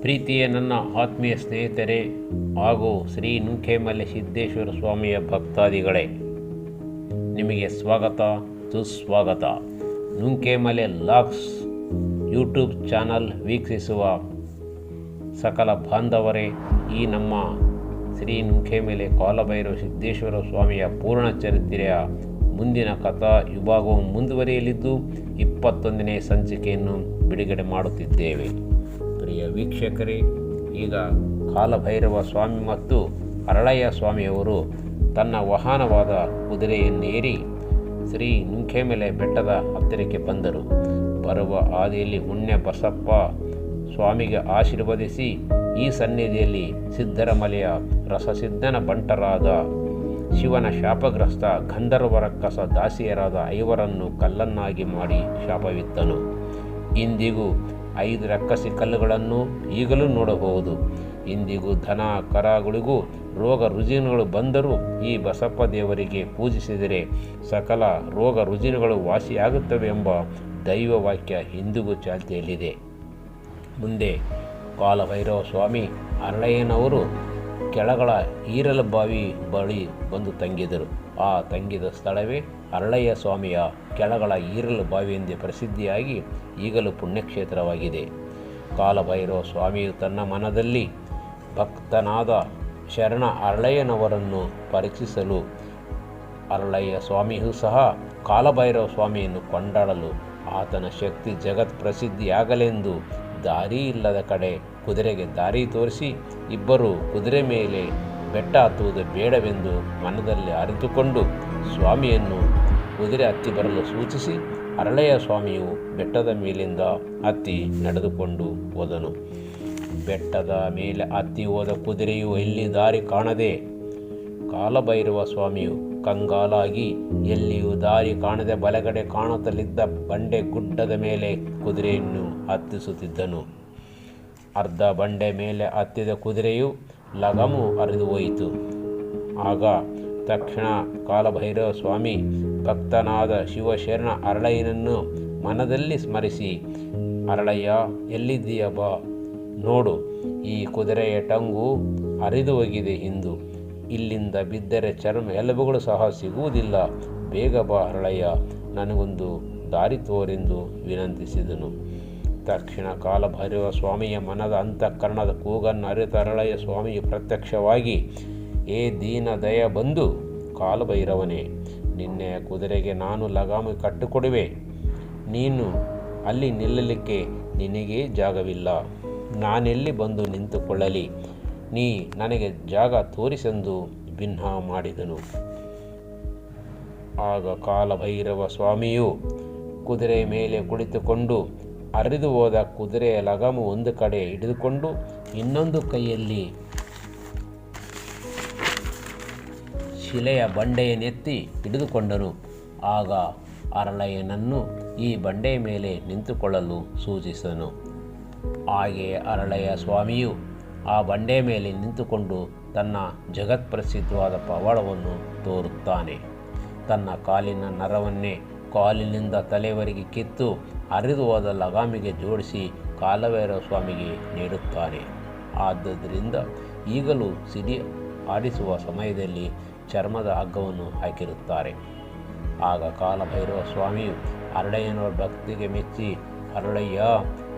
ಪ್ರೀತಿಯ ನನ್ನ ಆತ್ಮೀಯ ಸ್ನೇಹಿತರೆ ಹಾಗೂ ಶ್ರೀ ನುಂಖೇಮಲೆ ಸಿದ್ದೇಶ್ವರ ಸ್ವಾಮಿಯ ಭಕ್ತಾದಿಗಳೇ, ನಿಮಗೆ ಸ್ವಾಗತ, ಸುಸ್ವಾಗತ. ನುಂಕೇಮಲೆ ಲಾಕ್ಸ್ ಯೂಟ್ಯೂಬ್ ಚಾನಲ್ ವೀಕ್ಷಿಸುವ ಸಕಲ ಬಾಂಧವರೇ, ಈ ನಮ್ಮ ಶ್ರೀ ನುಂಖೇಮಲೆ ಕಾಲಭೈರವ ಸಿದ್ದೇಶ್ವರ ಸ್ವಾಮಿಯ ಪೂರ್ಣ ಚರಿತ್ರೆಯ ಮುಂದಿನ ಕಥಾ ವಿಭಾಗವು ಮುಂದುವರಿಯಲಿದ್ದು, ಇಪ್ಪತ್ತೊಂದನೇ ಸಂಚಿಕೆಯನ್ನು ಬಿಡುಗಡೆ ಮಾಡುತ್ತಿದ್ದೇವೆ. ಪ್ರಿಯ ವೀಕ್ಷಕರೇ, ಈಗ ಕಾಲಭೈರವ ಸ್ವಾಮಿ ಮತ್ತು ಅರಳಯ್ಯ ಸ್ವಾಮಿಯವರು ತನ್ನ ವಾಹನವಾದ ಕುದುರೆಯನ್ನೇರಿ ಶ್ರೀ ನುಂಖೇಮೆಲೆ ಬೆಟ್ಟದ ಹತ್ತಿರಕ್ಕೆ ಬಂದರು. ಬರುವ ಹಾದಿಯಲ್ಲಿ ಉಣ್ಯ ಬಸಪ್ಪ ಸ್ವಾಮಿಗೆ ಆಶೀರ್ವದಿಸಿ ಈ ಸನ್ನಿಧಿಯಲ್ಲಿ ಸಿದ್ದರಮಲೆಯ ರಸಸಿದ್ಧನ ಬಂಟರಾದ ಶಿವನ ಶಾಪಗ್ರಸ್ತ ಗಂಧರ್ವರ ಕಸ ದಾಸಿಯರಾದ ಐವರನ್ನು ಕಲ್ಲನ್ನಾಗಿ ಮಾಡಿ ಶಾಪವಿತ್ತನು. ಇಂದಿಗೂ ಐದು ರಕ್ಕಸಿ ಕಲ್ಲುಗಳನ್ನು ಈಗಲೂ ನೋಡಬಹುದು. ಇಂದಿಗೂ ಧನ ಕರಗಳಿಗೂ ರೋಗ ರುಜಿನಗಳು ಬಂದರೂ ಈ ಬಸಪ್ಪ ದೇವರಿಗೆ ಪೂಜಿಸಿದರೆ ಸಕಲ ರೋಗ ರುಜಿನಗಳು ವಾಸಿಯಾಗುತ್ತವೆ ಎಂಬ ದೈವ ವಾಕ್ಯ ಇಂದಿಗೂ ಚಾಲ್ತಿಯಲ್ಲಿದೆ. ಮುಂದೆ ಕಾಲಭೈರವ ಸ್ವಾಮಿ ಅರಳಯ್ಯನವರು ಕೆಳಗಳ ಈರಲ ಬಾವಿ ಬಳಿ ಬಂದು ತಂಗಿದರು. ಆ ತಂಗಿದ ಸ್ಥಳವೇ ಅರಳಯ್ಯ ಸ್ವಾಮಿಯ ಕೆಳಗಳ ಈರಲು ಬಾವಿ ಎಂದೇ ಪ್ರಸಿದ್ಧಿಯಾಗಿ ಈಗಲೂ ಪುಣ್ಯಕ್ಷೇತ್ರವಾಗಿದೆ. ಕಾಲಭೈರವ ಸ್ವಾಮಿಯು ತನ್ನ ಮನದಲ್ಲಿ ಭಕ್ತನಾದ ಶರಣ ಅರಳಯ್ಯನವರನ್ನು ಪರೀಕ್ಷಿಸಲು ಅರಳಯ್ಯ ಸ್ವಾಮಿಯೂ ಸಹ ಕಾಲಭೈರವ ಸ್ವಾಮಿಯನ್ನು ಕೊಂಡಾಡಲು ಆತನ ಶಕ್ತಿ ಜಗತ್ ಪ್ರಸಿದ್ಧಿಯಾಗಲೆಂದು ದಾರಿ ಇಲ್ಲದ ಕಡೆ ಕುದುರೆಗೆ ದಾರಿ ತೋರಿಸಿ ಇಬ್ಬರು ಕುದುರೆ ಮೇಲೆ ಬೆಟ್ಟ ಹತ್ತುವುದು ಬೇಡವೆಂದು ಮನದಲ್ಲಿ ಅರಿತುಕೊಂಡು ಸ್ವಾಮಿಯನ್ನು ಕುದುರೆ ಹತ್ತಿ ಬರಲು ಸೂಚಿಸಿ ಅರಳೆಯ ಸ್ವಾಮಿಯು ಬೆಟ್ಟದ ಮೇಲಿಂದ ಹತ್ತಿ ನಡೆದುಕೊಂಡು ಹೋದನು. ಬೆಟ್ಟದ ಮೇಲೆ ಹತ್ತಿ ಹೋದ ಕುದುರೆಯು ಎಲ್ಲಿ ದಾರಿ ಕಾಣದೆ ಕಾಲಭೈರವ ಸ್ವಾಮಿಯು ಕಂಗಾಲಾಗಿ ಎಲ್ಲಿಯೂ ದಾರಿ ಕಾಣದೆ ಬಲಗಡೆ ಕಾಣುತ್ತಲಿದ್ದ ಬಂಡೆ ಗುಡ್ಡದ ಮೇಲೆ ಕುದುರೆಯನ್ನು ಹತ್ತಿಸುತ್ತಿದ್ದನು. ಅರ್ಧ ಬಂಡೆ ಮೇಲೆ ಹತ್ತಿದ ಕುದುರೆಯು ಲಗಮು ಹರಿದು ಹೋಯಿತು. ಆಗ ತಕ್ಷಣ ಕಾಲಭೈರವ ಸ್ವಾಮಿ ಭಕ್ತನಾದ ಶಿವಶರಣ ಅರಳಯ್ಯನನ್ನು ಮನದಲ್ಲಿ ಸ್ಮರಿಸಿ, ಅರಳಯ್ಯ, ಎಲ್ಲಿದ್ದೀಯ ಬಾ? ನೋಡು, ಈ ಕುದುರೆಯ ಟಂಗು ಹರಿದು ಹೋಗಿದೆ ಇಂದು. ಇಲ್ಲಿಂದ ಬಿದ್ದರೆ ಚರ್ಮ ಎಲುಬುಗಳು ಸಹ ಸಿಗುವುದಿಲ್ಲ. ಬೇಗ ಬಾ ಅರಳಯ್ಯ, ನನಗೊಂದು ದಾರಿ ತೋರೆಂದು ವಿನಂತಿಸಿದನು. ತಕ್ಷಣ ಕಾಲಭೈರವ ಸ್ವಾಮಿಯ ಮನದ ಅಂತಃಕರಣದ ಕೂಗನ್ನು ಅರಿತರಳೆಯ ಸ್ವಾಮಿಯು ಪ್ರತ್ಯಕ್ಷವಾಗಿ, ಏ ದೀನ ದಯ ಬಂದು ಕಾಲಭೈರವನೇ ನಿನ್ನೆಯ ಕುದುರೆಗೆ ನಾನು ಲಗಾಮು ಕಟ್ಟಿಕೊಡುವೆ. ನೀನು ಅಲ್ಲಿ ನಿಲ್ಲಲಿಕ್ಕೆ ನಿನಗೆ ಜಾಗವಿಲ್ಲ. ನಾನೆಲ್ಲಿ ಬಂದು ನಿಂತುಕೊಳ್ಳಲಿ? ನೀ ನನಗೆ ಜಾಗ ತೋರಿಸೆಂದು ಭಿನ್ನ ಮಾಡಿದನು. ಆಗ ಕಾಲಭೈರವ ಸ್ವಾಮಿಯು ಕುದುರೆ ಮೇಲೆ ಕುಳಿತುಕೊಂಡು ಹರಿದು ಹೋದ ಕುದುರೆಯ ಲಗಾಮು ಒಂದು ಕಡೆ ಹಿಡಿದುಕೊಂಡು ಇನ್ನೊಂದು ಕೈಯಲ್ಲಿ ಶಿಲೆಯ ಬಂಡೆಯನ್ನೆತ್ತಿ ಹಿಡಿದುಕೊಂಡನು. ಆಗ ಅರಳಯ್ಯನನ್ನು ಈ ಬಂಡೆಯ ಮೇಲೆ ನಿಂತುಕೊಳ್ಳಲು ಸೂಚಿಸಿದನು. ಹಾಗೆಯೇ ಅರಳಯ್ಯ ಸ್ವಾಮಿಯು ಆ ಬಂಡೆ ಮೇಲೆ ನಿಂತುಕೊಂಡು ತನ್ನ ಜಗತ್ಪ್ರಸಿದ್ಧವಾದ ಪವಾಡವನ್ನು ತೋರುತ್ತಾನೆ. ತನ್ನ ಕಾಲಿನ ನರವನ್ನೇ ಕಾಲಿನಿಂದ ತಲೆವರೆಗೆ ಕಿತ್ತು ಹರಿದು ಹೋದ ಲಗಾಮಿಗೆ ಜೋಡಿಸಿ ಕಾಲಭೈರವ ಸ್ವಾಮಿಗೆ ನೀಡುತ್ತಾರೆ. ಆದ್ದರಿಂದ ಈಗಲೂ ಸಿಡಿ ಆಡಿಸುವ ಸಮಯದಲ್ಲಿ ಚರ್ಮದ ಹಗ್ಗವನ್ನು ಹಾಕಿರುತ್ತಾರೆ. ಆಗ ಕಾಲಭೈರವ ಸ್ವಾಮಿ ಅರಳಯ್ಯನವರ ಭಕ್ತಿಗೆ ಮೆಚ್ಚಿ, ಹರಳಯ್ಯ,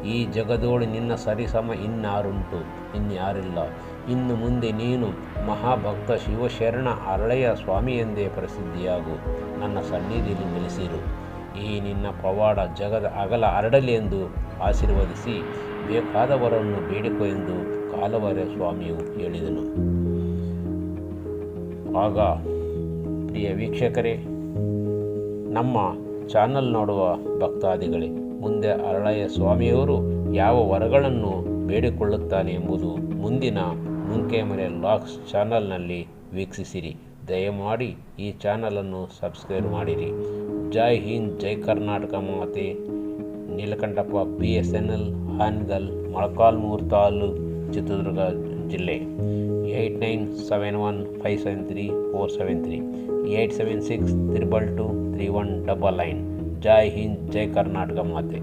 ಈ ಜಗದೋಳು ನಿನ್ನ ಸರಿಸಮ ಇನ್ನಾರುಂಟು, ಇನ್ಯಾರಿಲ್ಲ. ಇನ್ನು ಮುಂದೆ ನೀನು ಮಹಾಭಕ್ತ ಶಿವಶರಣ ಅರಳೆಯ ಸ್ವಾಮಿ ಎಂದೇ ಪ್ರಸಿದ್ಧಿಯಾಗು. ನನ್ನ ಸನ್ನಿಧಿಯಲ್ಲಿ ನೆಲೆಸಿರು. ಈ ನಿನ್ನ ಪವಾಡ ಜಗದ ಅಗಲ ಹರಡಲಿ ಎಂದು ಆಶೀರ್ವದಿಸಿ ಬೇಕಾದವರನ್ನು ಬೇಡಿಕೊ ಎಂದು ಕಾಲವರ ಸ್ವಾಮಿಯು ಹೇಳಿದನು. ಆಗ ಪ್ರಿಯ ವೀಕ್ಷಕರೇ, ನಮ್ಮ ಚಾನಲ್ ನೋಡುವ ಭಕ್ತಾದಿಗಳೇ, ಮುಂದೆ ಅರಳಯ್ಯ ಸ್ವಾಮಿಯವರು ಯಾವ ವರಗಳನ್ನು ಬೇಡಿಕೊಳ್ಳುತ್ತಾನೆ ಎಂಬುದು ಮುಂದಿನ ಮುಂಕೆಮರೆ ಲಾಕ್ಸ್ ಚಾನಲ್ನಲ್ಲಿ ವೀಕ್ಷಿಸಿರಿ. ದಯಮಾಡಿ ಈ ಚಾನಲನ್ನು ಸಬ್ಸ್ಕ್ರೈಬ್ ಮಾಡಿರಿ. ಜೈ ಹಿಂದ್, ಜೈ ಕರ್ನಾಟಕ ಮಾತೆ. Neelakanthappa B S N L Hangal Molakalmuru taluk, Chitradurga ಜಿಲ್ಲೆ. Eight nine seven one five seven three four seven three. Eight seven six triple two three one double nine. ಜೈ ಹಿಂದ್, ಜೈ ಕರ್ನಾಟಕ ಮಾತೆ.